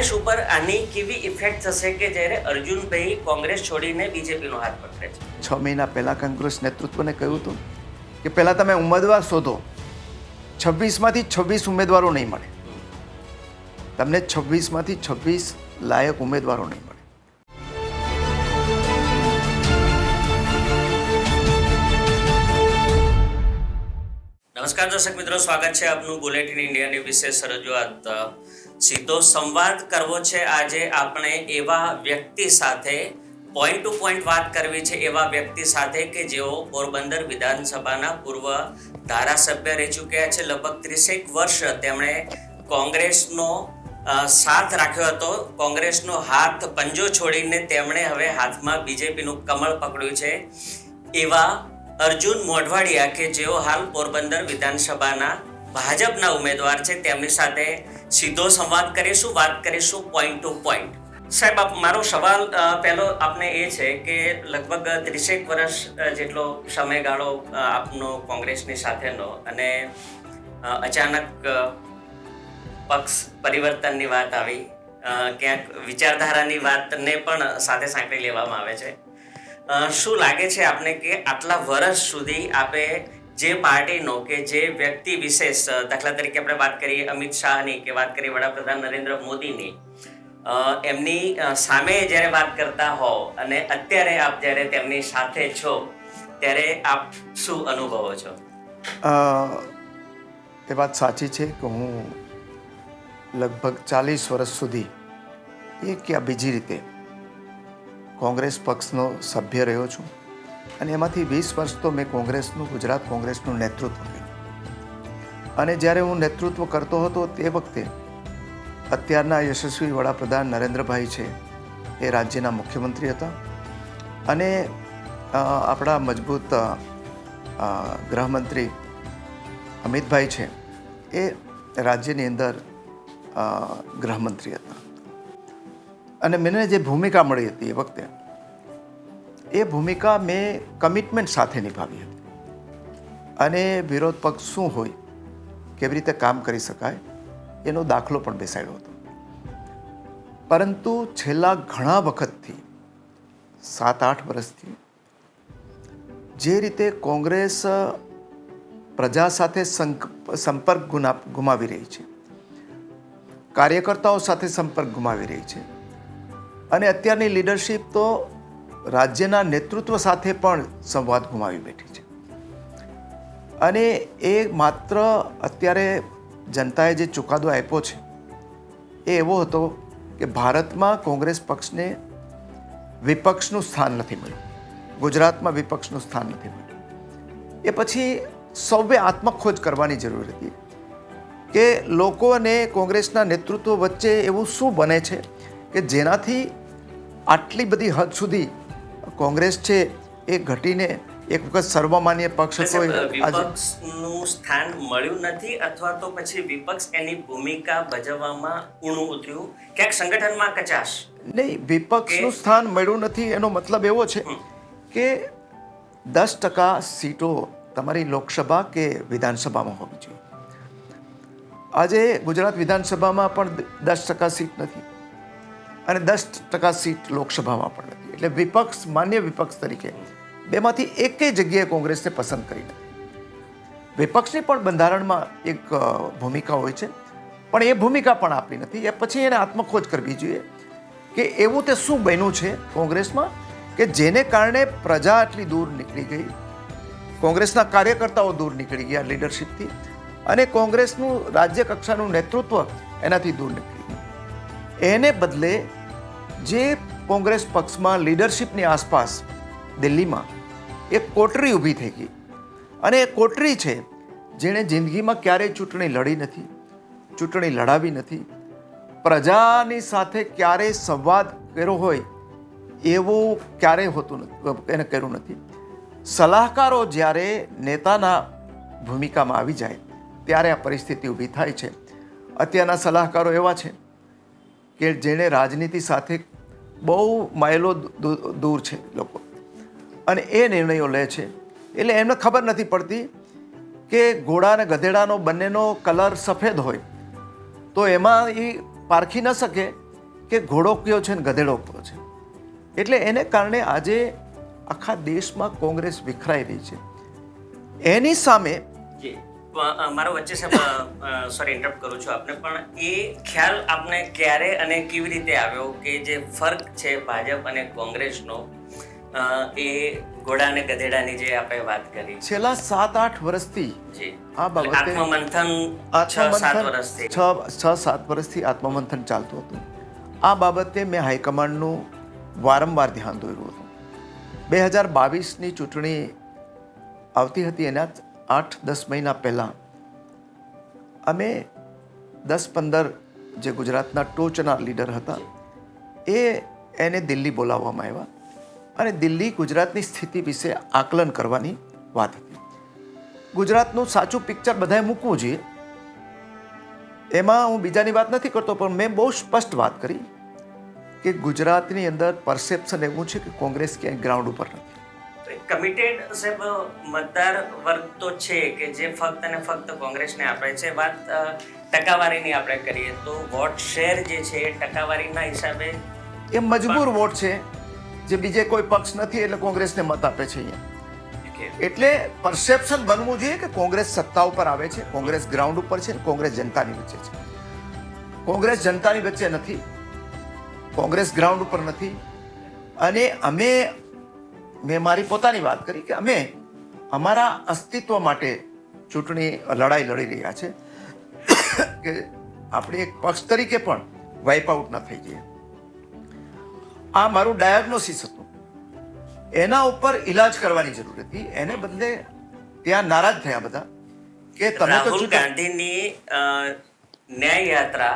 કોંગ્રેસ ઉપર આની કેવી ઇફેક્ટ થશે કે જ્યારે અર્જુનભાઈ કોંગ્રેસ છોડીને બીજેપીનો હાથ પકડે છે? છ મહિના પહેલાં કોંગ્રેસ નેતૃત્વને કહ્યું હતું કે પહેલાં તમે ઉમેદવાર શોધો. છવ્વીસમાંથી છવ્વીસ ઉમેદવારો નહીં મળે. તમને છવ્વીસમાંથી છવ્વીસ લાયક ઉમેદવારો નહીં મળે. નમસ્કાર દર્શક મિત્રો સ્વાગત છે આપનું બુલેટિન ઇન્ડિયાની વિશેષ રજૂઆત. સીધો સંવાદ કરવો છે આજે આપણે એવા વ્યક્તિ સાથે પોઈન્ટ ટુ પોઈન્ટ વાત કરવી છે એવા વ્યક્તિ સાથે કે જેઓ પોરબંદર વિધાનસભાના પૂર્વ ધારાસભ્ય રહી ચૂક્યા છે. લગભગ ત્રીસેક વર્ષ તેમણે કોંગ્રેસનો સાથ રાખ્યો હતો. કોંગ્રેસનો હાથ પંજો છોડીને તેમણે હવે હાથમાં બીજેપીનું કમળ પકડ્યું છે. એવા અર્જુન મોઢવાડિયા કે જેઓ હાલ પોરબંદર વિધાનસભાના ભાજપના ઉમેદવાર છે, તેમની સાથે સીધો સંવાદ કરીશું, વાત કરીશું પોઈન્ટ ટુ પોઈન્ટ સાહેબ, આપ, મારો સવાલ પહેલો આપને એ છે કે લગભગ ત્રીસેક વર્ષ જેટલો સમયગાળો આપનો કોંગ્રેસની સાથેનો અને અચાનક પક્ષ પરિવર્તનની વાત આવી ક્યાંક વિચારધારાની વાતને પણ સાથે સાંકળી લેવામાં આવે છે. શું લાગે છે આપને કે આટલા વર્ષ સુધી આપે જે પાર્ટીનો કે જે વ્યક્તિ વિશેષ દાખલા તરીકે આપણે વાત કરીએ અમિત શાહની કે વાત કરીએ વડાપ્રધાન નરેન્દ્ર મોદીની એમની સામે જ્યારે વાત કરતા હો અને અત્યારે આપ જ્યારે તેમની સાથે છો, ત્યારે આપ શું અનુભવો છો? એ વાત સાચી છે કે હું લગભગ ચાલીસ વર્ષ સુધી એક યા બીજી રીતે કોંગ્રેસ પક્ષનો સભ્ય રહ્યો છું. અને એમાંથી વીસ વર્ષ તો મેં કોંગ્રેસનું, ગુજરાત કોંગ્રેસનું નેતૃત્વ કર્યું. અને જ્યારે હું નેતૃત્વ કરતો હતો તે વખતે અત્યારના યશસ્વી વડાપ્રધાન નરેન્દ્રભાઈ છે, એ રાજ્યના મુખ્યમંત્રી હતા. અને આપણા મજબૂત ગૃહમંત્રી અમિતભાઈ છે, એ રાજ્યની અંદર ગૃહમંત્રી હતા. અને મને જે ભૂમિકા મળી હતી એ વખતે એ ભૂમિકા મેં કમિટમેન્ટ સાથે નિભાવી હતી. અને વિરોધ પક્ષ શું હોય, કેવી રીતે કામ કરી શકાય, એનો દાખલો પણ બેસાડ્યો હતો. પરંતુ છેલ્લા ઘણા વખતથી સાત આઠ વર્ષથી, જે રીતે કોંગ્રેસ પ્રજા સાથે સંપર્ક ગુમાવી રહી છે, કાર્યકર્તાઓ સાથે સંપર્ક ગુમાવી રહી છે, અને અત્યારની લીડરશિપ તો રાજ્યના નેતૃત્વ સાથે પણ સંવાદ ગુમાવી બેઠી છે. અને એ માત્ર અત્યારે જનતાએ જે ચુકાદો આપ્યો છે, એ એવો હતો કે ભારતમાં કોંગ્રેસ પક્ષને વિપક્ષનું સ્થાન નથી મળ્યું. ગુજરાતમાં વિપક્ષનું સ્થાન નથી મળ્યું. એ પછી સૌએ આત્મખોજ કરવાની જરૂર હતી કે લોકો અને કોંગ્રેસના નેતૃત્વ વચ્ચે એવું શું બને છે કે જેનાથી આટલી બધી હદ સુધી કોંગ્રેસ છે એ ઘટીને એક વખત સર્વમાન્ય પક્ષ હતો વિપક્ષનું સ્થાન મળ્યું નથી અથવા તો પછી વિપક્ષ એની ભૂમિકા ભજવવામાં ઊણું ઉતર્યું. ક્યાંક સંગઠનમાં કચાશ. નહીં વિપક્ષનું સ્થાન મળ્યું નથી એનો મતલબ એવો છે કે દસ ટકા સીટો તમારી લોકસભા કે વિધાનસભામાં હોવી જોઈએ. આજે ગુજરાત વિધાનસભામાં પણ દસ ટકા સીટ નથી. અને દસ ટકા સીટ લોકસભામાં પણ નથી. એટલે વિપક્ષ, માન્ય વિપક્ષ તરીકે બેમાંથી એકેય જગ્યાએ કોંગ્રેસને પસંદ કરી નથી વિપક્ષની પણ બંધારણમાં એક ભૂમિકા હોય છે. પણ એ ભૂમિકા પણ આપી નથી. એ પછી એને આત્મખોજ કરવી જોઈએ કે એવું તે શું બન્યું છે કોંગ્રેસમાં કે જેને કારણે પ્રજા આટલી દૂર નીકળી ગઈ, કોંગ્રેસના કાર્યકર્તાઓ દૂર નીકળી ગયા લીડરશિપથી અને કોંગ્રેસનું રાજ્ય કક્ષાનું નેતૃત્વ એનાથી દૂર નીકળી ગયું. એને બદલે જે કોંગ્રેસ પક્ષમાં લીડરશિપની આસપાસ દિલ્હીમાં એક કોટરી ઊભી થઈ ગઈ. અને એ કોટરી છે, જેણે જિંદગીમાં ક્યારેય ચૂંટણી લડી નથી, ચૂંટણી લડાવી નથી. પ્રજાની સાથે ક્યારેય સંવાદ કર્યો હોય એવું ક્યારેય હોતું નથી એને કર્યું નથી. સલાહકારો જ્યારે નેતાના ભૂમિકામાં આવી જાય, ત્યારે આ પરિસ્થિતિ ઊભી થાય છે. અત્યારના સલાહકારો એવા છે કે જેણે રાજનીતિ સાથે બહુ માઇલો દૂર છે લોકો. અને એ નિર્ણયો લે છે. એટલે એમને ખબર નથી પડતી કે ઘોડા અને ગધેડાનો બંનેનો કલર સફેદ હોય. તો એમાં એ પારખી ન શકે કે ઘોડો કયો છે ને ગધેડો કયો છે. એટલે એને કારણે આજે આખા દેશમાં કોંગ્રેસ વિખરાઈ રહી છે. એની સામે મારો વચ્ચે સોરી ઇન્ટરપ્ટ કરું છું આપને પણ એ ખ્યાલ આપને ક્યારે અને કેવી રીતે આવ્યો કે જે ફર્ક છે ભાજપ અને કોંગ્રેસનો એ ઘોડા અને ગધેડાની જે આપણે વાત કરી. છેલ્લા સાત આઠ વર્ષથી જી. આ બાબતે- આત્મમંથન છ સાત વર્ષથી. છ છ સાત વર્ષથી આત્મમંથન ચાલતું હતું. આ બાબતે મેં હાઈકમાન્ડનું વારંવાર ધ્યાન દોર્યું હતું. બે હજાર બાવીસની ચૂંટણી આવતી હતી એના આઠ દસ મહિના પહેલાં અમે દસ પંદર જે ગુજરાતના ટોચના લીડર હતા, એ એને દિલ્હી બોલાવવામાં આવ્યા અને દિલ્હી ગુજરાતની સ્થિતિ વિશે આકલન કરવાની વાત હતી. ગુજરાતનું સાચું પિક્ચર બધાએ મૂકવું જોઈએ. એમાં હું બીજાની વાત નથી કરતો, પણ મેં બહુ સ્પષ્ટ વાત કરી કે ગુજરાતની અંદર પરસેપ્શન એવું છે કે કોંગ્રેસ ક્યાંય ગ્રાઉન્ડ ઉપર નથી. કમિટેડ સાહેબ મતદાર વર્ગ તો છે કે જે ફક્ત અને ફક્ત કોંગ્રેસને આપે છે. વાત ટકાવારીની આપણે કરીએ તો વોટ શેર જે છે એ ટકાવારીના હિસાબે એ મજબૂર વોટ છે જે બીજે કોઈ પક્ષ નથી એટલે કોંગ્રેસને મત આપે છે અહીંયા. એટલે પરસેપ્શન બનવું જોઈએ કે કોંગ્રેસ સત્તા ઉપર આવે છે કોંગ્રેસ ગ્રાઉન્ડ ઉપર છે કોંગ્રેસ જનતાની વચ્ચે છે. કોંગ્રેસ જનતાની વચ્ચે નથી. કોંગ્રેસ ગ્રાઉન્ડ ઉપર નથી. અને અમે મેં મારી પોતાની વાત કરી કે અમે અમારા અસ્તિત્વ માટે ચૂંટણી લડાઈ લડી રહ્યા છે કે આપણે એક પક્ષ તરીકે પણ વાઇપ આઉટ ન થઈ જઈએ. આ મારું ડાયગ્નોસિસ હતું. એના ઉપર ઈલાજ કરવાની જરૂર હતી. એને બદલે ત્યાં નારાજ થયા બધા કે તમે તો ગાંધીની ન્યાય યાત્રા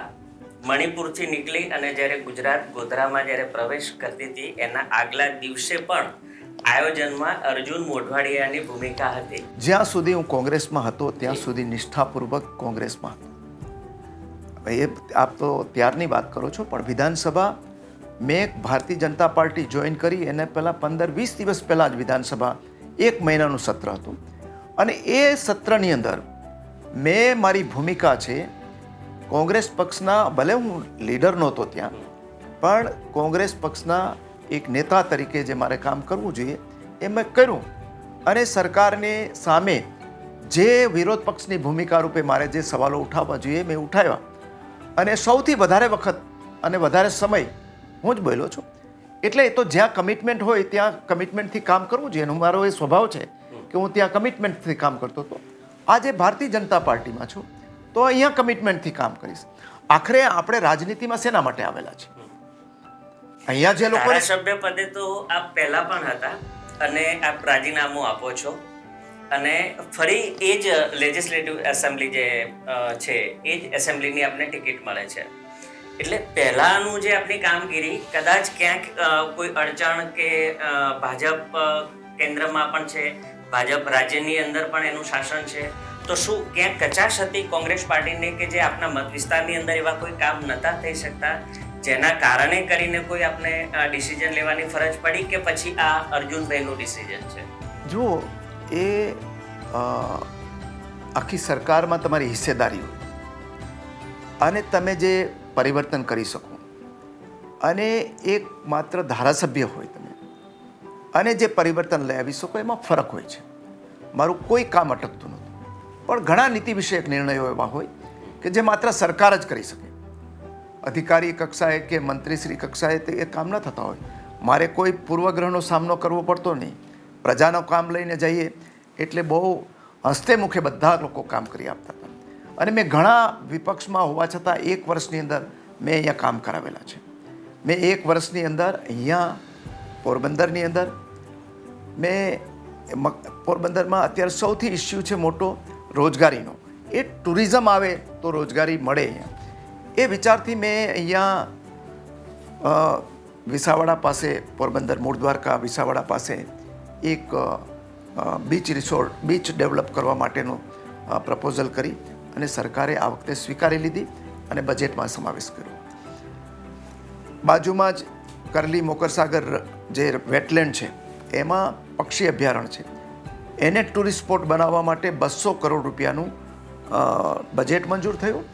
મણિપુરથી નીકળી અને જ્યારે ગુજરાત ગોધરામાં જ્યારે પ્રવેશ કરતી હતી એના આગલા દિવસે પણ આયોજનમાં અર્જુન મોઢવાડિયાની ભૂમિકા હતી. જ્યાં સુધી હું કોંગ્રેસમાં હતો, ત્યાં સુધી નિષ્ઠાપૂર્વક કોંગ્રેસમાં એ આપ તો ત્યારની વાત કરો છો, પણ વિધાનસભા મેં ભારતીય જનતા પાર્ટી જોઈન કરી, એને પહેલાં પંદર વીસ દિવસ પહેલાં જ વિધાનસભા એક મહિનાનું સત્ર હતું. અને એ સત્રની અંદર મેં મારી ભૂમિકા છે, કોંગ્રેસ પક્ષના ભલે હું લીડર નહોતો ત્યાં, પણ કોંગ્રેસ પક્ષના એક નેતા તરીકે જે મારે કામ કરવું જોઈએ, એ મેં કર્યું. અને સરકારની સામે જે વિરોધ પક્ષની ભૂમિકા રૂપે મારે જે સવાલો ઉઠાવવા જોઈએ મેં ઉઠાવ્યા. અને સૌથી વધારે વખત અને વધારે સમય હું જ બોલ્યો છું. એટલે એ તો જ્યાં કમિટમેન્ટ હોય ત્યાં કમિટમેન્ટથી કામ કરવું જોઈએ. એનો મારો એ સ્વભાવ છે કે હું ત્યાં કમિટમેન્ટથી કામ કરતો હતો. આજે ભારતીય જનતા પાર્ટીમાં છું, તો અહીંયા કમિટમેન્ટથી કામ કરીશ. આખરે આપણે રાજનીતિમાં શેના માટે આવેલા છે અહીંયા જે લોકો ધારાસભ્ય પદે તો આપ પહેલા પણ હતા અને આપ રાજીનામું આપો છો. અને ફરી એ જ લેજિસ્લેટિવ એસેમ્બલી જે છે, એ જ એસેમ્બલીની આપને ટિકિટ મળે છે. એટલે પહેલાનું જે આપણી કામગીરી, કદાચ ક્યાંક કોઈ અડચણ કે ભાજપ કેન્દ્રમાં પણ છે, ભાજપ રાજ્યની અંદર પણ એનું શાસન છે, તો શું ક્યાંક કચાશ હતી કોંગ્રેસ પાર્ટીને કે જે આપના મત વિસ્તારની અંદર એવા કોઈ કામ નતા થઈ શકતા? જેના કારણે કરીને કોઈ આપને ડિસિઝન લેવાની ફરજ પડી કે પછી આ અર્જુનભાઈનું ડિસિઝન છે? જુઓ, એ આખી સરકારમાં તમારી હિસ્સેદારી હોય અને તમે જે પરિવર્તન કરી શકો અને એક માત્ર ધારાસભ્ય હોય તમે અને જે પરિવર્તન લઈ આવી શકો, એમાં ફરક હોય છે. મારું કોઈ કામ અટકતું નહોતું. પણ ઘણા નીતિ વિષયક નિર્ણયો એવા હોય કે જે માત્ર સરકાર જ કરી શકે. અધિકારી કક્ષાએ કે મંત્રીશ્રી કક્ષાએ તે એ કામ ન થતા હોય. મારે કોઈ પૂર્વગ્રહનો સામનો કરવો પડતો નહીં. પ્રજાનો કામ લઈને જઈએ એટલે બહુ હસ્તે મુખે બધા લોકો કામ કરી આપતા હતા. અને મેં ઘણા વિપક્ષમાં હોવા છતાં એક વર્ષની અંદર મેં અહીંયા કામ કરાવેલા છે. મેં એક વર્ષની અંદર અહીંયા પોરબંદરની અંદર મેં પોરબંદરમાં અત્યારે સૌથી ઇસ્યુ છે મોટો રોજગારીનો. એ ટુરિઝમ આવે તો રોજગારી મળે અહીંયા. એ વિચારથી મેં અહીંયા વિસાવાડા પાસે, પોરબંદર મૂળ દ્વારકા વિસાવાડા પાસે એક બીચ રિસોર્ટ બીચ ડેવલપ કરવા માટેનું પ્રપોઝલ કરી અને સરકારે આ વખતે સ્વીકારી લીધી અને બજેટમાં સમાવેશ કર્યો. બાજુમાં જ કરલી મોકરસાગર જે વેટલેન્ડ છે, એમાં પક્ષી અભયારણ્ય છે. એને ટુરિસ્ટ સ્પોટ બનાવવા માટે બસો કરોડ રૂપિયાનું બજેટ મંજૂર થયું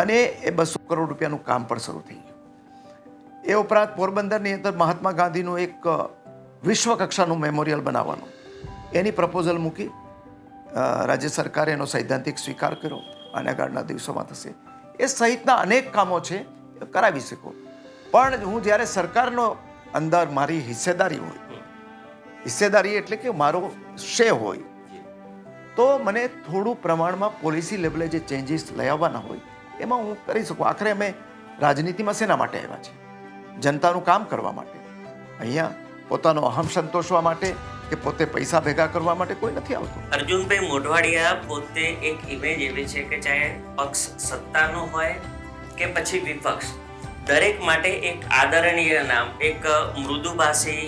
અને એ બસો કરોડ રૂપિયાનું કામ પણ શરૂ થઈ ગયું. એ ઉપરાંત પોરબંદરની અંદર મહાત્મા ગાંધીનું એક વિશ્વ કક્ષાનું મેમોરિયલ બનાવવાનું. એની પ્રપોઝલ મૂકી રાજ્ય સરકારે એનો સૈદ્ધાંતિક સ્વીકાર કર્યો અને આગળના દિવસોમાં થશે. એ સહિતના અનેક કામો છે કરાવી શકો. પણ હું જ્યારે સરકારનો અંદર મારી હિસ્સેદારી હોય, હિસ્સેદારી એટલે કે મારો શે હોય, તો મને થોડું પ્રમાણમાં પોલિસી લેવલે જે ચેન્જીસ લઈ આવવાના હોય એમાં હું કરી શકું? આખરે અમે રાજનીતિમાં શેના માટે આવ્યા છે જનતાનું કામ કરવા માટે. અહીંયા પોતાનો અહમ સંતોષવા માટે કે પોતે પૈસા ભેગા કરવા માટે કોઈ નથી આવતું. અર્જુનભાઈ મોઢવાડિયા પોતે એક ઇમેજ એવી છે કે ચાહે પક્ષ સત્તાનો હોય કે પછી વિપક્ષ. દરેક માટે એક આદરણીય નામ, એક મૃદુભાષી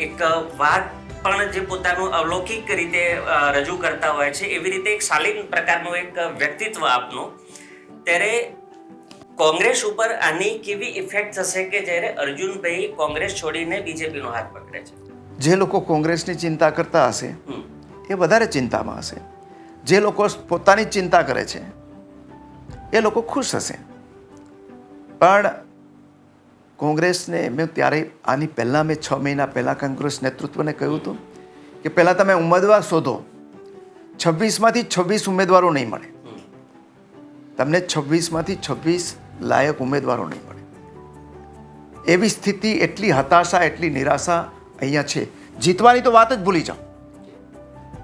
એક વાત પણ જે પોતાનું અલૌકિક રીતે રજૂ કરતા હોય છે એવી રીતે એક શાલીન પ્રકારનું એક વ્યક્તિત્વ આપનું. ત્યારે કોંગ્રેસ ઉપર આની કેવી ઇફેક્ટ થશે કે જ્યારે અર્જુનભાઈ કોંગ્રેસ છોડીને બીજેપીનો હાથ પકડે છે? જે લોકો કોંગ્રેસની ચિંતા કરતા હશે એ વધારે ચિંતામાં હશે. જે લોકો પોતાની ચિંતા કરે છે એ લોકો ખુશ હશે. પણ કોંગ્રેસને મેં ત્યારે આની પહેલાં મેં છ મહિના પહેલાં કોંગ્રેસ નેતૃત્વને કહ્યું હતું કે પહેલાં તમે ઉમેદવાર શોધો. છવ્વીસમાંથી છવ્વીસ ઉમેદવારો નહીં મળે. તમને છવ્વીસમાંથી છવ્વીસ લાયક ઉમેદવારો નહીં મળે. એવી સ્થિતિ, એટલી હતાશા, એટલી નિરાશા અહીંયા છે. જીતવાની તો વાત જ ભૂલી જાઓ.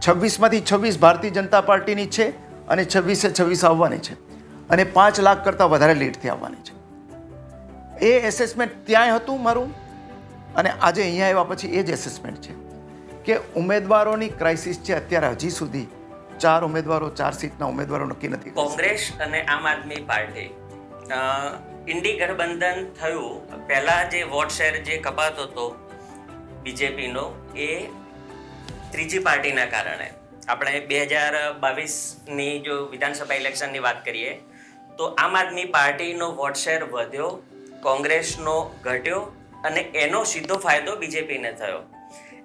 છવ્વીસમાંથી છવ્વીસ ભારતીય જનતા પાર્ટીની છે અને છવ્વીસે છવ્વીસ આવવાની છે. અને પાંચ લાખ કરતાં વધારે લીડથી આવવાની છે. એ એસેસમેન્ટ ત્યાંય હતું મારું. અને આજે અહીંયા આવ્યા પછી એ જ એસેસમેન્ટ છે. કે ઉમેદવારોની ક્રાઇસિસ છે અત્યારે હજી સુધી ચાર ઉમેદવારો, ચાર સીટના ઉમેદવારો નક્કી નથી કોંગ્રેસ અને આમ આદમી પાર્ટી. ઇન્ડી ગઠબંધન થયું. પહેલા જે વોટ શેર જે કપાતો હતો બીજેપીનો, એ ત્રીજી પાર્ટીના કારણે. આપણે બે હજાર બાવીસની જો વિધાનસભા ઇલેક્શનની વાત કરીએ, તો આમ આદમી પાર્ટીનો વોટ શેર વધ્યો કોંગ્રેસનો ઘટ્યો અને એનો સીધો ફાયદો બીજેપીને થયો.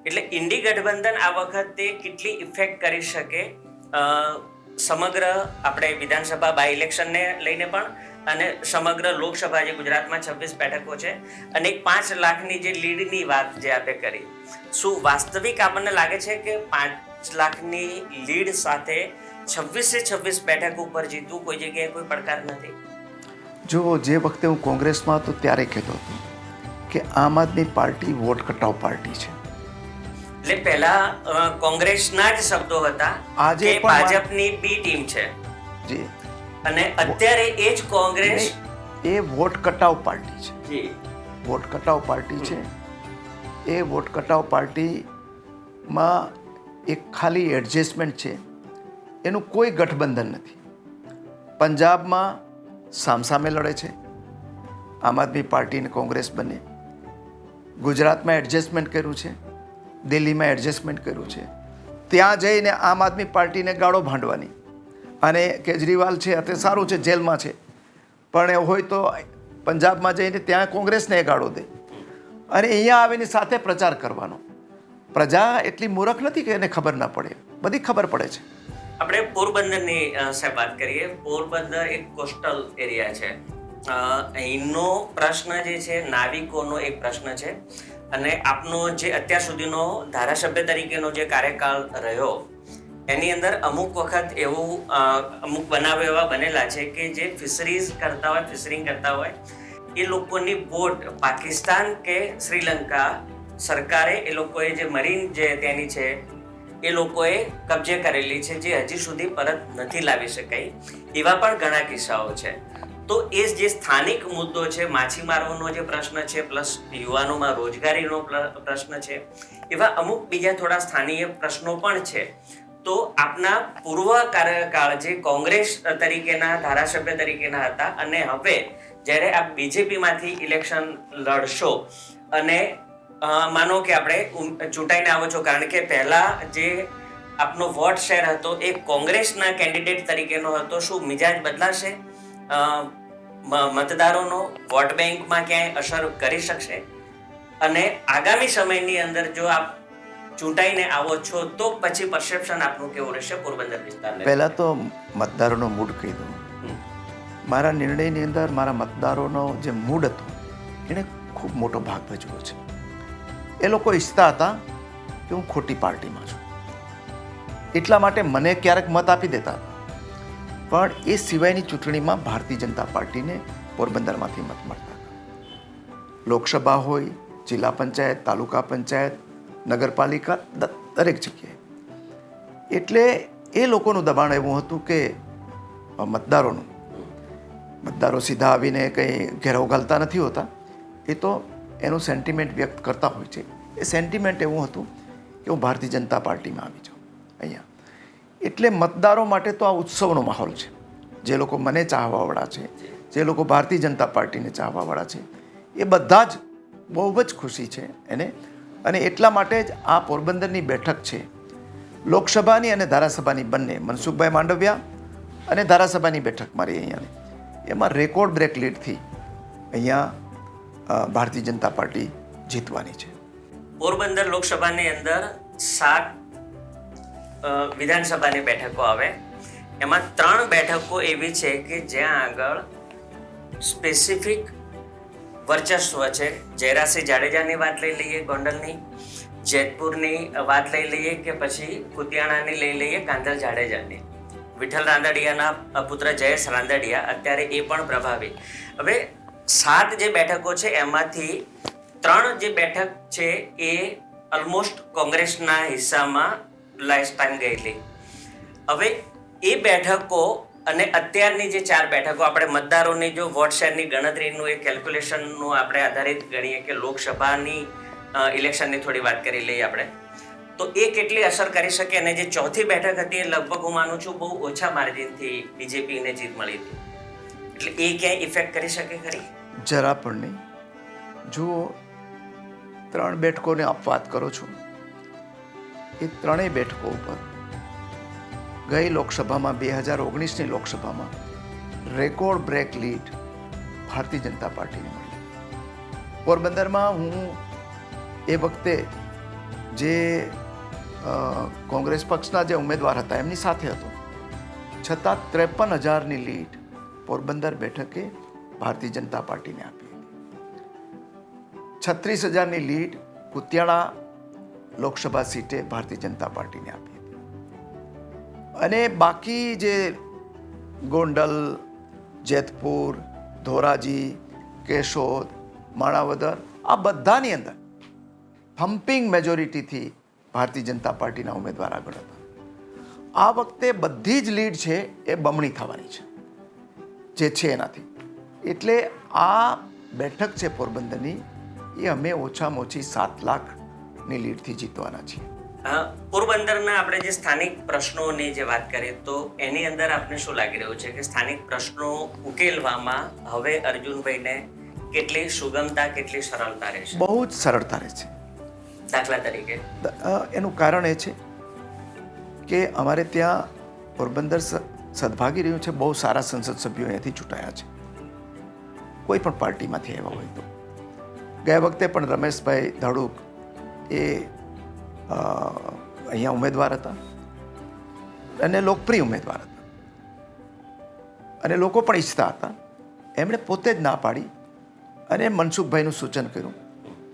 એટલે ઇન્ડી ગઠબંધન આ વખતે કેટલી ઇફેક્ટ કરી શકે? સમગ્ર આપણે વિધાનસભા બાય ઇલેક્શનને લઈને પણ અને સમગ્ર લોકસભા જે ગુજરાતમાં છવ્વીસ બેઠકો છે અને પાંચ લાખની જે લીડની વાત જે આપણે કરી. શું વાસ્તવિક આપણને લાગે છે કે પાંચ લાખની લીડ સાથે છવ્વીસે છવ્વીસ બેઠક ઉપર જીતવું કોઈ જગ્યાએ કોઈ પડકાર નથી? જો જે વખતે હું કોંગ્રેસમાં હતો ત્યારે કહેતો હતો કે આમ આદમી પાર્ટી વોટ કટાવ પાર્ટી છે. એટલે પહેલા કોંગ્રેસના જ શબ્દો હતા આજે ભાજપની બી ટીમ છે. જે. અને અત્યારે એ જ કોંગ્રેસ એ વોટ કટાવ પાર્ટી છે. જી. વોટ કટાવ પાર્ટી છે. એ વોટ કટાવ પાર્ટીમાં એક ખાલી એડજસ્ટમેન્ટ છે. એનું કોઈ ગઠબંધન નથી. પંજાબમાં સામસામે લડે છે. આમ આદમી પાર્ટી અને કોંગ્રેસ બંને ગુજરાતમાં એડજસ્ટમેન્ટ કર્યું છે, દિલ્હીમાં એડજસ્ટમેન્ટ કર્યું છે. ત્યાં જઈને આમ આદમી પાર્ટીને ગાળો ભાંડવાની. અને કેજરીવાલ છે, અત્યારે સારું છે, જેલમાં છે. પણ હોય તો પંજાબમાં જઈને ત્યાં કોંગ્રેસને એ ગાળો દે. અને અહીંયા આવીને સાથે પ્રચાર કરવાનો. પ્રજા એટલી મૂરખ નથી કે એને ખબર ના પડે. બધી ખબર પડે છે. આપણે પોરબંદરની સાહેબ વાત કરીએ. પોરબંદર એક કોસ્ટલ એરિયા છે. અહીંનો પ્રશ્ન જે છે, નાવિકોનો એક પ્રશ્ન છે. અને આપનો જે અત્યાર સુધીનો ધારાસભ્ય તરીકેનો જે કાર્યકાળ રહ્યો, એની અંદર અમુક વખત એવું અમુક બનાવો એવા બનેલા છે કે જે ફિશરીઝ કરતા હોય, ફિશરિંગ કરતા હોય, એ લોકોની બોટ પાકિસ્તાન કે શ્રીલંકા સરકારે એ લોકોએ જે મરીન જે તેની છે એ લોકોએ કબજે કરેલી છે જે હજી સુધી પરત નથી લાવી શકાય એવા પણ ઘણા કિસ્સાઓ છે. તો એ જે સ્થાનિક મુદ્દો છે માછીમારોનો જે પ્રશ્ન છે, પ્લસ યુવાનોમાં રોજગારીનો પ્રશ્ન છે, એવા અમુક બીજા થોડા સ્થાનીય પ્રશ્નો પણ છે. તો આપના પૂર્વ કાર્યકાળ જે કોંગ્રેસ તરીકેના, ધારાસભ્ય તરીકેના હતા અને હવે જ્યારે આપ બીજેપીમાંથી ઇલેક્શન લડશો અને માનો કે આપણે ચૂંટાઈને આવો છો. કારણ કે પહેલા જે આપનો વોટ શેર હતો એ કોંગ્રેસના કેન્ડિડેટ તરીકેનો હતો. શું મિજાજ બદલાશે? મતદારોનો વોટ બેંકમાં ક્યાંય અસર કરી શકશે? અને આગામી સમયની અંદર જો આપ ચૂંટાઈને આવો છો તો પછી પરસેપ્શન આપનું કેવું રહેશે? પોરબંદર વિસ્તારને. પહેલાં તો મતદારોનો મૂડ કહી દઉં. મારા નિર્ણયની અંદર મારા મતદારોનો જે મૂડ હતો એણે ખૂબ મોટો ભાગ ભજવ્યો છે. એ લોકો ઈચ્છતા હતા કે હું ખોટી પાર્ટીમાં છું. એટલા માટે મને ક્યારેક મત આપી દેતા પણ એ સિવાયની ચૂંટણીમાં ભારતીય જનતા પાર્ટીને પોરબંદરમાંથી મત મળતા લોકસભા હોય, જિલ્લા પંચાયત, તાલુકા પંચાયત, નગરપાલિકા દરેક જગ્યાએ. એટલે એ લોકોનું દબાણ એવું હતું કે મતદારોનું. મતદારો સીધા આવીને કંઈ ઘેરાવ ઘાલતા નથી હોતા. એ તો એનું સેન્ટિમેન્ટ વ્યક્ત કરતા હોય છે. એ સેન્ટિમેન્ટ એવું હતું કે હું ભારતીય જનતા પાર્ટીમાં આવી જાઉં અહીંયા. એટલે મતદારો માટે તો આ ઉત્સવનો માહોલ છે. જે લોકો મને ચાહવાવાળા છે, જે લોકો ભારતીય જનતા પાર્ટીને ચાહવાવાળા છે, એ બધા જ બહુ જ ખુશી છે એને. અને એટલા માટે જ આ પોરબંદરની બેઠક છે. લોકસભાની અને ધારાસભાની બંને, મનસુખભાઈ માંડવિયા અને ધારાસભાની બેઠક મારી અહીંયાની. એમાં રેકોર્ડ બ્રેક લીડથી અહીંયા ભારતીય જનતા પાર્ટી જીતવાની છે. પોરબંદર લોકસભાની અંદર સાત વિધાનસભાની બેઠકો આવે. એમાં ત્રણ બેઠકો એવી છે કે જ્યાં આગળ સ્પેસિફિક વર્ચસ્વ છે. જયરાસિંહ જાડેજાની વાત લઈ લઈએ, ગોંડલની. જેતપુરની વાત લઈ લઈએ કે પછી કુતિયાણાની લઈ લઈએ, કાંધલ જાડેજાની. વિઠ્ઠલ રાંદડિયાના પુત્ર જયેશ રાંદડિયા અત્યારે એ પણ પ્રભાવી. હવે સાત જે બેઠકો છે, એમાંથી ત્રણ જે બેઠક છે, એ ઓલમોસ્ટ કોંગ્રેસના હિસ્સામાં લાઈફ ટાઈમ ગયેલી. હવે એ બેઠકો અને અત્યારની જે ચાર બેઠકો, આપણે મતદારોની જો વોટ શેરની ગણતરીનું એ કેલ્ક્યુલેશનનું આપણે આધારિત ગણીએ કે લોકસભાની ઇલેક્શનની થોડી વાત કરી લઈએ આપણે. તો એ કેટલી અસર કરી શકે? અને જે ચોથી બેઠક હતી એ લગભગ હું માનું છું બહુ ઓછા માર્જિનથી બીજેપીને જીત મળી હતી. એટલે એ ક્યાંય ઇફેક્ટ કરી શકે ખરી? જરા પણ નહીં. જુઓ, ત્રણ બેઠકોને અપવાદ કરો છો. એ ત્રણેય બેઠકો ઉપર ગઈ લોકસભામાં બે હજાર ઓગણીસની લોકસભામાં record break lead Bharatiya Janata પાર્ટીને મળી. પોરબંદરમાં હું એ વખતે જે કોંગ્રેસ પક્ષના જે ઉમેદવાર હતા, એમની સાથે હતો. છતાં ત્રેપન હજારની લીડ પોરબંદર બેઠકે ભારતીય જનતા પાર્ટીને આપી હતી. છત્રીસ હજારની લીડ કુતિયાણા લોકસભા સીટે ભારતીય જનતા પાર્ટીને આપી હતી. અને બાકી જે ગોંડલ, જેતપુર, ધોરાજી, કેશોદ, માણાવદર, આ બધાની અંદર થમ્પિંગ મેજોરિટીથી ભારતીય જનતા પાર્ટીના ઉમેદવાર આગળ હતા. આ વખતે બધી જ લીડ છે એ બમણી થવાની છે. જે છે એનાથી. એટલે આ બેઠક છે પોરબંદરની એ અમે ઓછામાં ઓછી સાત લાખની લીડથી જીતવાના છીએ. પોરબંદરના આપણે જે સ્થાનિક પ્રશ્નોની જે વાત કરીએ તો એની અંદર આપને શું લાગી રહ્યું છે કે સ્થાનિક પ્રશ્નો ઉકેલવામાં હવે અર્જુનભાઈને કેટલી સુગમતા કેટલી સરળતા રહેશે? બહુ જ સરળતા રહે છે દાખલા તરીકે. એનું કારણ એ છે કે અમારે ત્યાં પોરબંદર સદભાગી રહ્યું છે બહુ સારા સંસદ સભ્યો અહીંયાથી ચૂંટાયા છે. કોઈ પણ પાર્ટીમાંથી આવ્યા હોય તો. ગયા વખતે પણ રમેશભાઈ ધાડુક એ અહીંયા ઉમેદવાર હતા. અને લોકપ્રિય ઉમેદવાર હતા. અને લોકો પણ ઈચ્છતા હતા. એમણે પોતે જ ના પાડી અને મનસુખભાઈનું સૂચન કર્યું.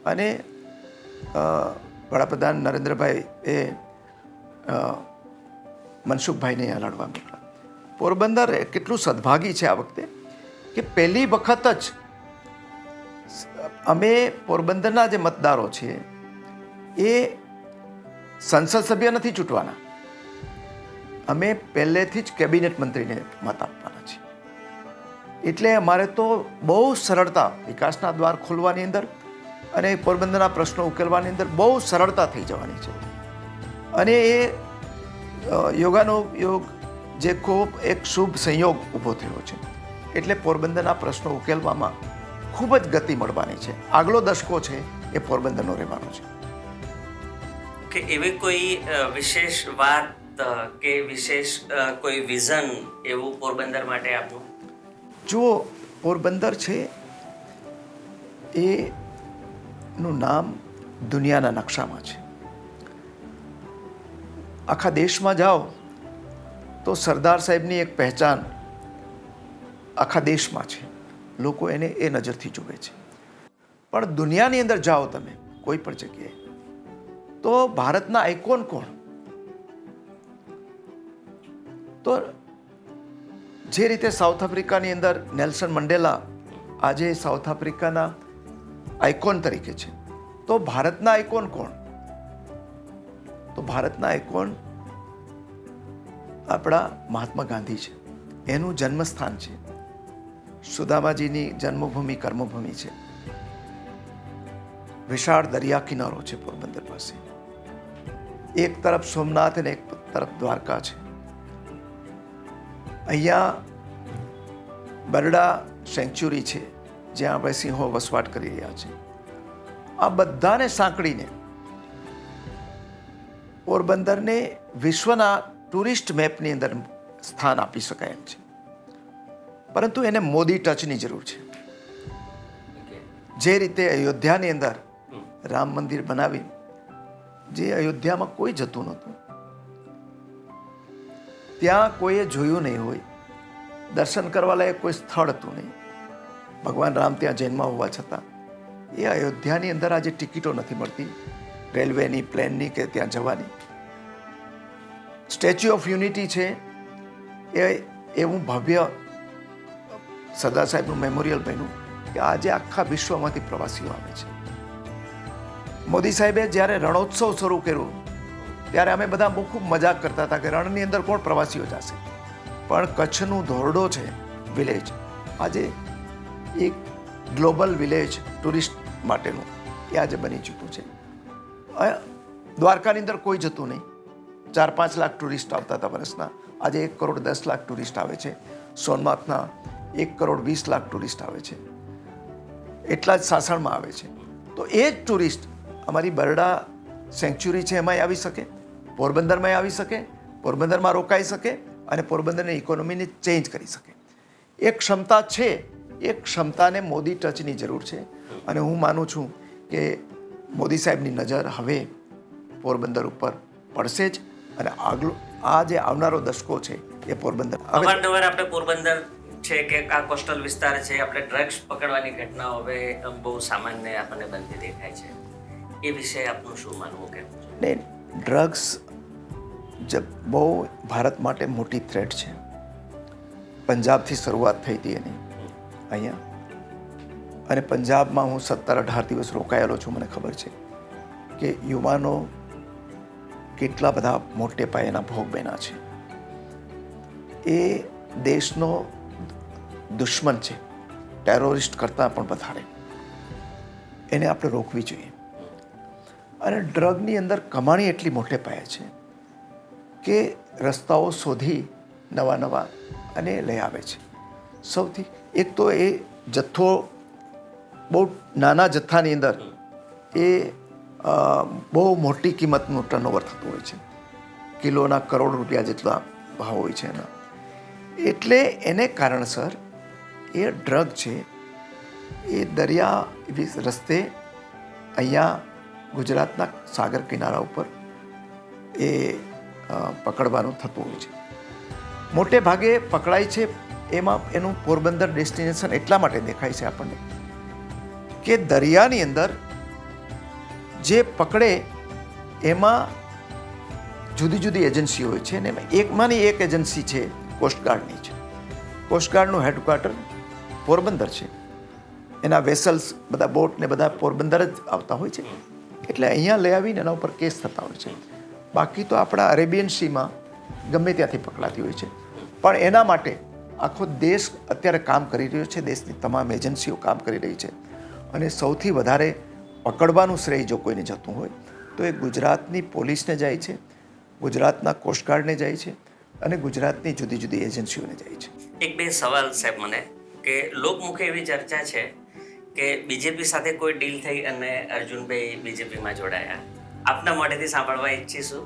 અને વડાપ્રધાન નરેન્દ્રભાઈ એ મનસુખભાઈને અહીંયા લડવા મોકલા પોરબંદર કેટલું સદભાગી છે આ વખતે. કે પહેલી વખત જ અમે પોરબંદરના જે મતદારો છે એ સંસદ સભ્ય નથી ચૂંટવાના. અમે પહેલેથી જ કેબિનેટ મંત્રીને મત આપવાના છીએ. એટલે અમારે તો બહુ સરળતા વિકાસના દ્વાર ખોલવાની અંદર અને પોરબંદરના પ્રશ્નો ઉકેલવાની અંદર બહુ સરળતા થઈ જવાની છે. અને એ યોગાનો યોગ જે ખૂબ, એક શુભ સંયોગ ઊભો થયો છે. એટલે પોરબંદરના પ્રશ્નો ઉકેલવામાં ખૂબ જ ગતિ મળવાની છે. આગલો દશકો છે એ પોરબંદરનો રહેવાનો છે. કે એવી કોઈ વિશેષ વાત કે વિશેષ કોઈ વિઝન એવું પોરબંદર માટે આપનું જુઓ પોરબંદર છે એ નું નામ દુનિયાના નકશામાં છે. આખા દેશમાં જાઓ તો સરદાર સાહેબની એક પહેચાન આખા દેશમાં છે. લોકો એને એ નજરથી જુએ છે. પણ દુનિયાની અંદર જાઓ તમે, કોઈ પણ જગ્યાએ, તો ભારતના આઇકોન કોણ? તો જે રીતે સાઉથ આફ્રિકાની અંદર નેલ્સન મંડેલા આજે સાઉથ આફ્રિકાના આઇકોન તરીકે છે. તો ભારતના આઇકોન કોણ? તો ભારતના આઇકોન આપણા મહાત્મા ગાંધી છે. એનું જન્મસ્થાન છે. સુદામાજીની જન્મભૂમિ, કર્મભૂમિ છે. વિશાળ દરિયા કિનારો છે પોરબંદર પાસે. એક તરફ સોમનાથ અને એક તરફ દ્વારકા છે. અહીંયા બરડા સેન્ચ્યુરી છે, જ્યાં આપણે સિંહો વસવાટ કરી રહ્યા છે. આ બધાને સાંકળીને પોરબંદરને વિશ્વના ટુરિસ્ટ મેપની અંદર સ્થાન આપી શકાય એમ છે. પરંતુ એને મોદી ટચની જરૂર છે. જે રીતે અયોધ્યાની અંદર રામ મંદિર બનાવી જે અયોધ્યામાં કોઈ જતું નહોતું. ત્યાં કોઈએ જોયું નહીં હોય. દર્શન કરવા લાયક કોઈ સ્થળ હતું નહીં. ભગવાન રામ ત્યાં જન્મ હોવા છતાં એ અયોધ્યાની અંદર આજે ટિકિટો નથી મળતી. રેલવેની પ્લેનની કે ત્યાં જવાની. સ્ટેચ્યુ ઓફ યુનિટી છે એ એવું ભવ્ય સરદાર સાહેબનું મેમોરિયલ બન્યું કે આજે આખા વિશ્વમાંથી પ્રવાસીઓ આવે છે. મોદી સાહેબે જ્યારે રણોત્સવ શરૂ કર્યો, ત્યારે અમે બધા બહુ ખૂબ મજાક કરતા હતા કે રણની અંદર કોણ પ્રવાસીઓ જશે? પણ કચ્છનું ધોરડો છે વિલેજ આજે એક ગ્લોબલ વિલેજ ટુરિસ્ટ માટેનું એ આજે બની ચૂક્યું છે. દ્વારકાની અંદર કોઈ જતું નહીં. ચાર પાંચ લાખ ટુરિસ્ટ આવતા હતા વર્ષના આજે એક કરોડ દસ લાખ ટુરિસ્ટ આવે છે. સોમનાથના એક કરોડ વીસ લાખ ટુરિસ્ટ આવે છે. એટલા જ સાસણમાં આવે છે. તો એ જ ટુરિસ્ટ અમારી બરડા સેન્ચ્યુરી છે એમાંય આવી શકે પોરબંદરમાંય આવી શકે, પોરબંદરમાં રોકાઈ શકે અને પોરબંદરની ઇકોનોમીને ચેન્જ કરી શકે. એ ક્ષમતા છે એ ક્ષમતાને મોદી ટચની જરૂર છે. અને હું માનું છું કે મોદી સાહેબની નજર હવે પોરબંદર ઉપર પડશે જ અને આગલો, આ જે આવનારો દશકો છે એ પોરબંદર અવારનવાર આપણે પોરબંદર છે કે આ કોસ્ટલ વિસ્તાર છે, આપણે ડ્રગ્સ પકડવાની ઘટનાઓ હવે બહુ સામાન્ય આપણને બનતી દેખાય છે. એ વિશે આપનું શું માનવું કે? ને ડ્રગ્સ બહુ ભારત માટે મોટી થ્રેટ છે. પંજાબથી શરૂઆત થઈ હતી એની. અહીંયા. અને પંજાબમાં હું સત્તર અઢાર દિવસ રોકાયેલો છું, મને ખબર છે. કે યુવાનો કેટલા બધા મોટે પાયેના ભોગ બન્યા છે. એ દેશનો દુશ્મન છે. ટેરોરિસ્ટ કરતાં પણ વધારે. એને આપણે રોકવી જોઈએ. અને ડ્રગની અંદર કમાણી એટલી મોટે પાયે છે કે રસ્તાઓ શોધી નવા નવા અને લઈ આવે છે. સૌથી એક તો એ જથ્થો બહુ નાના જથ્થાની અંદર એ બહુ મોટી કિંમતનું ટર્નઓવર થતું હોય છે. કિલોના કરોડ રૂપિયા જેટલા ભાવ હોય છે એના. એટલે એને કારણસર એ ડ્રગ છે, એ દરિયા રસ્તે અહીંયા ગુજરાતના સાગર કિનારા ઉપર એ પકડવાનું થતું હોય છે. મોટે ભાગે પકડાય છે, એમાં એનું પોરબંદર ડેસ્ટિનેશન એટલા માટે દેખાય છે આપણને કે દરિયાની અંદર જે પકડે એમાં જુદી જુદી એજન્સીઓ હોય છે ને એકમાંની એક એજન્સી છે કોસ્ટગાર્ડની છે. કોસ્ટગાર્ડનું હેડક્વાર્ટર પોરબંદર છે. એના વેસલ્સ બધા બોટ ને બધા પોરબંદર જ આવતા હોય છે. એટલે અહીંયા લઈ આવીને એના ઉપર કેસ થતા હોય છે. બાકી તો આપણા અરેબિયન સીમાં ગમે ત્યાંથી પકડાતી હોય છે. પણ એના માટે આખો દેશ અત્યારે કામ કરી રહ્યો છે. દેશની તમામ એજન્સીઓ કામ કરી રહી છે. અને સૌથી વધારે પકડવાનું શ્રેય જો કોઈને જતું હોય, તો એ ગુજરાતની પોલીસને જાય છે, ગુજરાતના કોસ્ટગાર્ડને જાય છે અને ગુજરાતની જુદી જુદી એજન્સીઓને જાય છે. એક બે સવાલ સાહેબ મને. કે લોકમુખે એવી ચર્ચા છે કે બીજેપી સાથે કોઈ ડીલ થઈ અને અર્જુનભાઈ બીજેપીમાં જોડાયા. આપના મોઢેથી સાંભળવા ઈચ્છીશું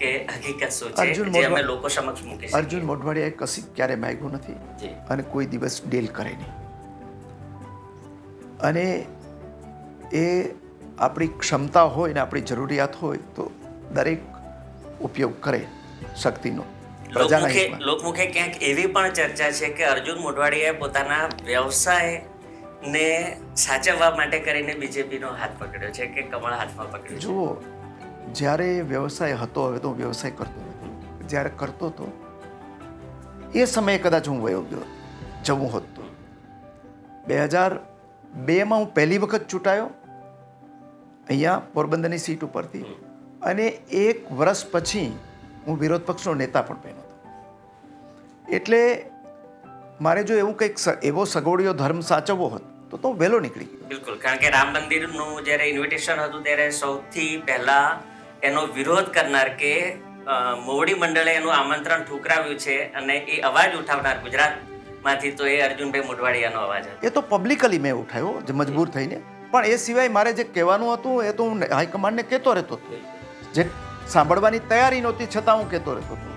કે હકીકત શું છે જે અમે લોકો સમક્ષ મૂકી અર્જુન મોઢવાડિયાએ કશી ક્યારે માગ્યું નથી અને કોઈ દિવસ ડીલ કરે નહીં. અને એ આપણી ક્ષમતા હોય ને આપણી જરૂરિયાત હોય તો દરેક ઉપયોગ કરે શક્તિનો. લોકમુખે લોકમુખે ક્યાંક એવી પણ ચર્ચા છે કે અર્જુન મોઢવાડીએ પોતાના વ્યવસાય ને સાચવવા માટે કરીને બીજેપીનો હાથ પકડ્યો છે કે કમળ હાથમાં પકડ્યો જુઓ જ્યારે વ્યવસાય હતો હવે તો હું વ્યવસાય કરતો નથી. જ્યારે કરતો હતો એ સમયે કદાચ હું વયો ગયો જવું હોત. બે હજાર બેમાં હું પહેલી વખત ચૂંટાયો અહીંયા પોરબંદરની સીટ ઉપરથી. અને એક વર્ષ પછી હું વિરોધ પક્ષનો નેતા પણ બન્યો હતો. એટલે મારે જો એવું કંઈક એવો સગવડિયો ધર્મ સાચવવો હોત તો તો વહેલો નીકળી ગયો. બિલકુલ. કારણ કે રામ મંદિરનું જ્યારે ઇન્વિટેશન હતું ત્યારે સૌથી પહેલા એનો વિરોધ કરનાર કે મોવડી મંડળે એનું આમંત્રણ ઠુકરાવ્યું છે અને એ અવાજ ઉઠાવનાર ગુજરાતમાંથી તો એ અર્જુનભાઈ મોઢવાડિયાનો અવાજ હતો. એ તો પબ્લિકલી મેં ઉઠાવ્યો જે મજબૂર થઈને. પણ એ સિવાય મારે જે કહેવાનું હતું એ તો હું હાઈકમાન્ડને કહેતો રહેતો હતો. જે સાંભળવાની તૈયારી નહોતી, છતાં હું કહેતો રહેતો હતો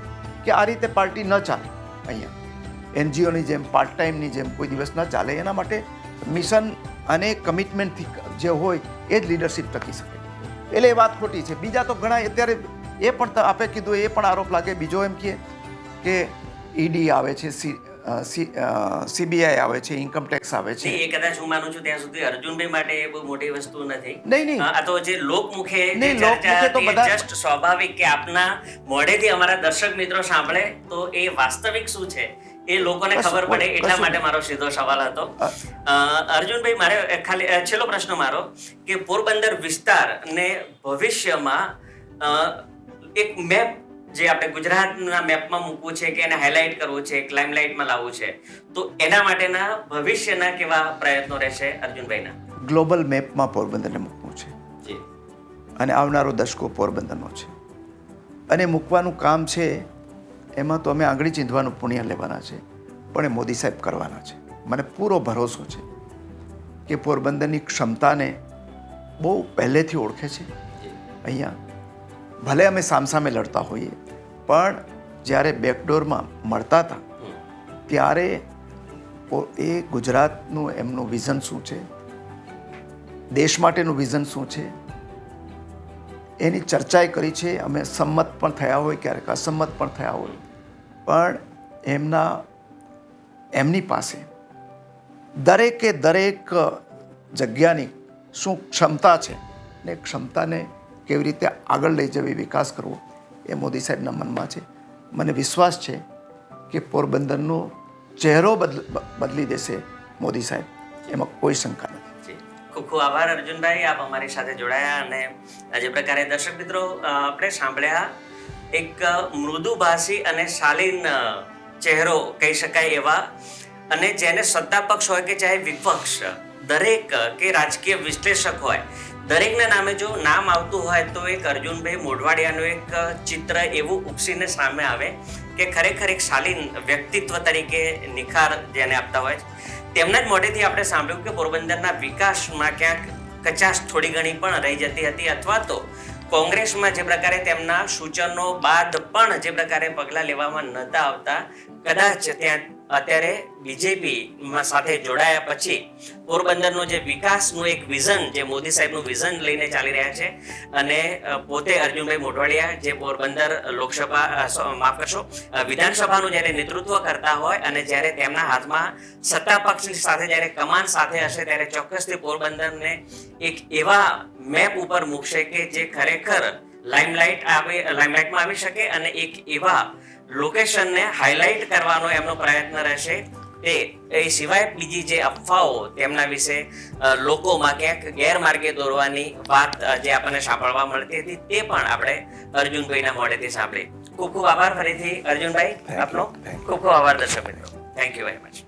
કે આ રીતે પાર્ટી ન ચાલે અહીંયા. એનજીઓની જેમ પાર્ટ ટાઈમની જેમ કોઈ દિવસ ન ચાલે. એના માટે મિશન અને કમિટમેન્ટથી જે હોય એ જ લીડરશિપ ટકી શકે. એટલે એ વાત ખોટી છે. બીજા તો ઘણા અત્યારે એ પણ આપે કીધું, એ પણ આરોપ લાગે. બીજો એમ કહે કે ઈડી આવે છે, સી સીબીઆઈ આવે છે ઇન્કમ ટેક્સ આવે છે. એ કદાચ હું માનું છું ત્યાં સુધી અર્જુનભાઈ માટે એ બહુ મોટી વસ્તુ નથી. નહીં નહીં. આ તો જે લોકમુખે નહીં, લોકમુખે તો બધા- જસ્ટ સ્વાભાવિક કે આપના મોઢેથી અમારા દર્શક મિત્રો સાંભળે તો એ વાસ્તવિક શું છે? એ લોકોને ખબર પડે એટલા માટે મારો સીધો સવાલ હતો. અર્જુનભાઈ મારે ખાલી છેલ્લો પ્રશ્ન મારો કે પોરબંદર વિસ્તાર ને ભવિષ્યમાં એક મેપ જે આપણે ગુજરાતના મેપમાં મૂકવું છે કે એને હાઇલાઇટ કરવું છે એક લાઇમલાઇટમાં લાવવું છે તો એના માટેના ભવિષ્યના કેવા પ્રયત્નો રહેશે અર્જુનભાઈના? ગ્લોબલ મેપમાં પોરબંદરને મૂકવું છે. અને આવનારો દશકો પોરબંદરનો છે. અને મૂકવાનું કામ છે એમાં તો અમે આંગળી ચીંધવાનું પુણ્ય લેવાના છે પણ એ મોદી સાહેબ કરવાના છે. મને પૂરો ભરોસો છે કે પોરબંદરની ક્ષમતાને બહુ પહેલેથી ઓળખે છે. અહીંયા ભલે અમે સામસામે લડતા હોઈએ પણ જ્યારે બેકડોરમાં મળતા હતા ત્યારે એ ગુજરાતનું એમનું વિઝન શું છે? દેશ માટેનું વિઝન શું છે? એની ચર્ચાએ કરી છે. અમે સંમત પણ થયા હોય ક્યારેક અસંમત પણ થયા હોય. પણ એમના એમની પાસે દરેકે દરેક જગ્યાની શું ક્ષમતા છે ને ક્ષમતાને કેવી રીતે આગળ લઈ જવી વિકાસ કરવો એ મોદી સાહેબના મનમાં છે. મને વિશ્વાસ છે કે પોરબંદરનો ચહેરો બદલ બદલી દેશે મોદી સાહેબ. એમાં કોઈ શંકા નથી. ખૂબ ખૂબ આભાર અર્જુનભાઈ. આપ અમારી સાથે જોડાયા અને જે પ્રકારે દર્શક મિત્રો આપણે સાંભળ્યા એક મૃદુભાષી અને શાલીન ચહેરો કહી શકાય એવા અને જેને સત્તા પક્ષ હોય કે ચાહે વિપક્ષ, દરેક કે રાજકીય વિશ્લેષક હોય દરેકના નામે જો નામ આવતું હોય તો એક અર્જુનભાઈ મોઢવાડિયાનું એક ચિત્ર એવું ઉપસીને સામે આવે કે ખરેખર એક શાલીન વ્યક્તિત્વ તરીકે નિખાર જેને આપતા હોય તેમના જ મોઢેથી આપણે સાંભળ્યું કે પોરબંદરના વિકાસમાં ક્યાંક કચાશ થોડી ઘણી પણ રહી જતી હતી અથવા તો કોંગ્રેસમાં જે પ્રકારે તેમના સૂચનો બાદ પણ જે પ્રકારે પગલાં લેવામાં નહોતા આવતા, કદાચ ત્યાં અત્યારે બીજેપી સાથે જોડાયા પછી પોરબંદરનો જે વિકાસનું એક વિઝન, જે મોદી સાહેબનું વિઝન લઈને ચાલી રહ્યા છે અને પોતે અર્જુનભાઈ મોઢવાડિયા જે પોરબંદર લોકસભા માફ કરશો વિધાનસભાનું જ્યારે નેતૃત્વ કરતા હોય અને જ્યારે તેમના હાથમાં સત્તા પક્ષની સાથે જ્યારે કમાન સાથે હશે ત્યારે ચોક્કસથી પોરબંદરને એક એવા મેપ ઉપર મૂકશે કે જે ખરેખર લાઇમલાઇટ આવે લાઇમલાઇટમાં આવી શકે અને એક એવા લોકેશનને હાઇલાઇટ કરવાનો એમનો પ્રયત્ન રહેશે. તે એ સિવાય બીજી જે અફવાઓ તેમના વિશે લોકોમાં ક્યાંક ગેરમાર્ગે દોરવાની વાત જે આપણને સાંભળવા મળતી હતી તે પણ આપણે અર્જુનભાઈના મોઢેથી સાંભળી. ખૂબ ખૂબ આભાર ફરીથી અર્જુનભાઈ આપનો. ખૂબ ખૂબ આભાર દર્શક મિત્રો. Thank you very much